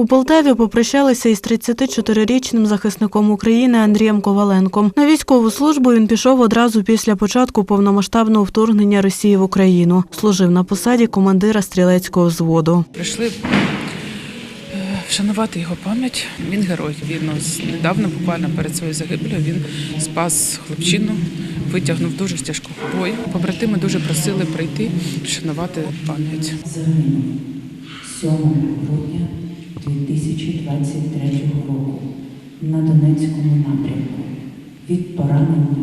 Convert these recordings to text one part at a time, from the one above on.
У Полтаві попрощалися із 34-річним захисником України Андрієм Коваленком. На військову службу він пішов одразу після початку повномасштабного вторгнення Росії в Україну. Служив на посаді командира стрілецького взводу. Прийшли е, вшанувати його пам'ять. Він герой. Він ось недавно, буквально перед своєю загибелью, він спас хлопчину, витягнув дуже з тяжкого бою. Побратими дуже просили прийти, вшанувати пам'ять. 7 грудня 2023 року на Донецькому напрямку від поранення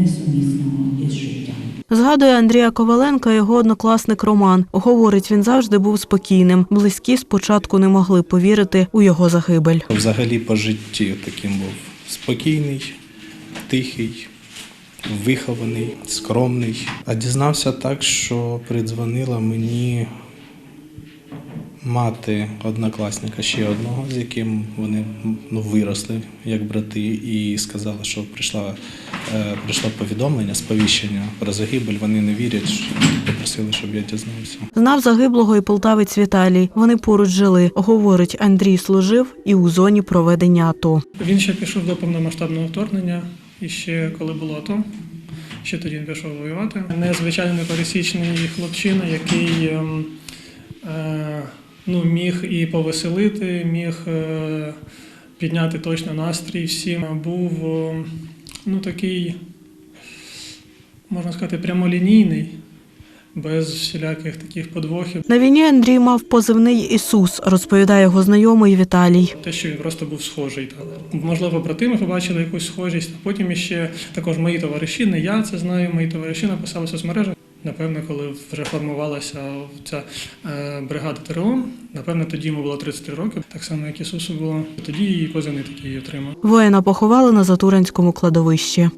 несумісного із життям. Згадує Андрія Коваленка його однокласник Роман. Говорить, він завжди був спокійним. Близькі спочатку не могли повірити у його загибель. Взагалі по житті таким був спокійний, тихий, вихований, скромний. А дізнався так, що придзвонила мені мати однокласника ще одного, з яким вони ну, виросли як брати, і сказала, що прийшла, е, прийшло повідомлення, сповіщення про загибель. Вони не вірять, попросили, щоб я дізнався. Знав загиблого і полтавець Віталій. Вони поруч жили. Говорить, Андрій служив і у зоні проведення АТО. Він ще пішов до повномасштабного вторгнення, і ще коли було АТО, ще тоді він пішов воювати. Незвичайний пересічний хлопчина, який ем, е, ну, міг і повеселити, міг е, підняти точно настрій всім. Був е, ну, такий, можна сказати, прямолінійний, без всіляких таких подвохів. На війні Андрій мав позивний Ісус, розповідає його знайомий Віталій. Те, що він просто був схожий. Так. Можливо, братими побачили якусь схожість, а потім іще також мої товариші, не я це знаю, мої товариші написали в соцмережах. Напевно, коли вже формувалася ця е, бригада ТРО, напевно, тоді йому було 33 роки, так само, як Ісусу було. Тоді і позивний такий отримав. Воїна поховали на Затуринському кладовищі.